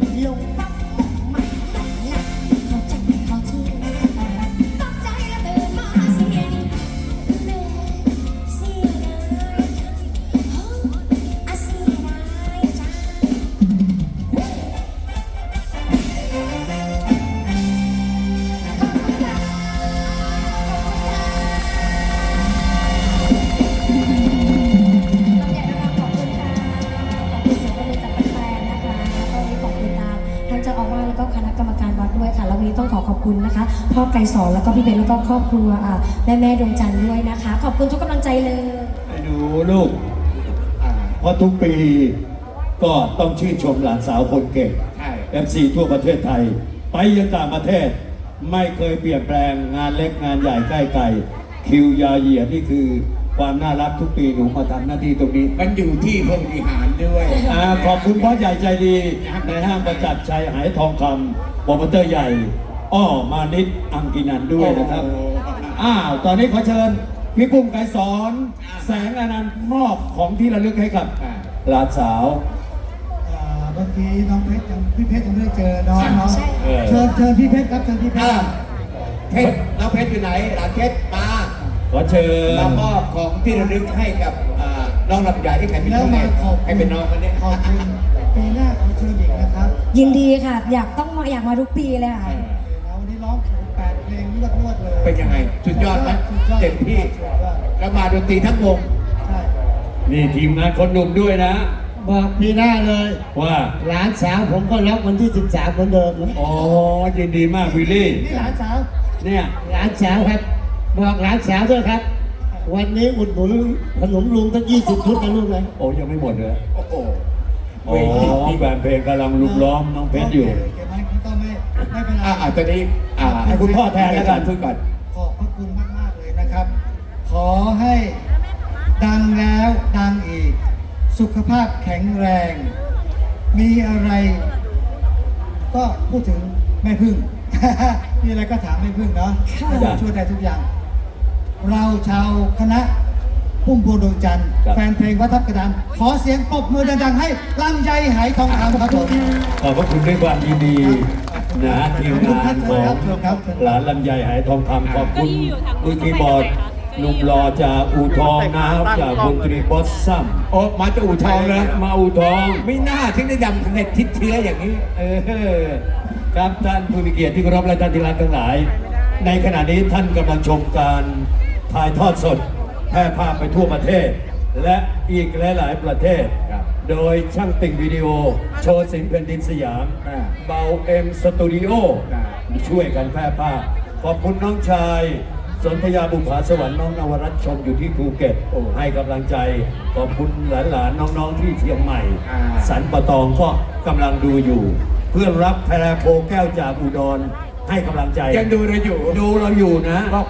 ขึ้นลงปั๊ ดด้วยค่ะแล้ววันนี้ต้องขอขอบคุณนะคะ พ่อไกรสอนแล้วก็พี่เบนแล้วก็ครอบครัวอ่าแม่แม่ๆดวงจันทร์ด้วยนะคะ ขอบคุณทุกกำลังใจเลยให้ดูลูกอ่าเพราะทุกปีก็ต้องชื่นชมหลานสาวคนเก่งใช่ FC ทั่วประเทศไทย ไปยังต่างประเทศ ไม่เคยเปลี่ยนแปลงงานเล็กงานใหญ่ใกล้ไกลคิวยาเหยียดนี่คือ ความน่ารักทุกปีหนูมาทำหน้าที่ตรงนี้มันอยู่ที่ผู้บริหารด้วยอ่าขอบคุณพ่อใหญ่ใจดีในห้างประจักษ์ชัยหายทองคำโปรโมเตอร์ใหญ่ อ้อมานิดอังกินันด้วยนะครับโอ้โหอ้าวตอนนี้ขอเชิญพี่ปุ้มไกรสอน แสงอนันต์มอบของที่ระลึกให้กับอ่าหลานสาวอ่าเมื่อกี้น้องเพชรยังพี่เพชรยังไม่ได้เจอน้องเนาะใช่เออเชิญเชิญพี่เพชรครับเชิญพี่เพชอ่ารเพชรแล้วเพชรอยู่ไหนหลานเพชรมา ขอเชิญ มามอบของที่ระลึกให้กับอ่าน้องลำใหญ่ที่ใครเป็นแล้วน้องมาเนี่ยขอบให้เป็นน้องคนนี้ขอบคุณปีหน้าขอเชิญอีกนะครับยินดีค่ะ อยากต้องมาอยากมาทุกปีเลยค่ะ แล้ววันนี้ร้องแปดเพลงรวดรวดๆเลยเป็นยังไงสุดยอดไหมสุดยอดเต็มที่สุดยอดแล้วมาดนตรีทั้งวง ใช่นี่ทีมงานคนหนุ่มด้วยนะ บอกปีหน้าเลย ว่าหลานสาวผมก็รับวันที่ 13เหมือนเดิมนะอ๋อยินดีมากวิลลี่ นี่หลานสาวเนี่ยหลานสาวครับ บอกหลานสาวด้วยครับ วันนี้อุดหนุนขนมลุงตั้ง20ชุดนะลูกนะโอ้ยังไม่หมดเลยโอ้โหโอ้แฟนเพลงกำลังลุกล้อมน้องเพชรอยู่โเคไหมไม่ต้องไม่ไม่เป็นไรอ่าอ่าตอนนี้อ่าให้คุณพ่อแทนแล้วกันพูดก่อนขอบพระคุณมากๆเลยนะครับ ขอให้ดังแล้วดังอีก สุขภาพแข็งแรง มีอะไร ก็พูดถึงแม่พึ่งมีอะไรก็ถามแม่พึ่งเนาะค่ะแม่พึ่งช่วยได้ทุกอย่าง เราชาวคณะพุ่มพวงดวงจันทร์ครับ แฟนเพลงวัดทับกระดานขอเสียงปรบมือดังๆให้ลำไยหายทองคำครับผม ขอบพระคุณด้วยความยินดีนะทีมงานของหลานลำไยหายทองคำขอบคุณมือคีย์บอร์ดหนุ่มรอจากอู่ทองนะครับจากวงตรีบอสซัมโอ้มาจากอู่ทองเลยมาอู่ทอง ไม่น่าถึงได้ดำเน็ตทิศเชื้ออย่างนี้ เออครับท่านผู้มีเกียรติที่เคารพและท่านที่รักทั้งหลาย ในขณะนี้ท่านกำลังชมการ ถ่ายทอดสดแพร่ภาพไปทั่วประเทศ และอีกหลาย ๆ ประเทศ ครับโดยช่างติ่งวิดีโอ โชว์สินแผ่นดินสยาม อ่าเบาเอ็มสตูดิโออ่า ช่วยกันแพร่ภาพ ขอบคุณน้องชาย สนธยาบุภาสวรรค์น้องนวรัตน์ชมอยู่ที่ภูเก็ตโอ้ให้กำลังใจ ขอบคุณหลาน ๆ น้อง ๆ ที่เชียงใหม่ อ่า สันปะตองก็กำลังดูอยู่ เพื่อนรับแพรโพแก้วจากอุดรให้กำลังใจ ยังดูเราอยู่ ดูเราอยู่นะบอก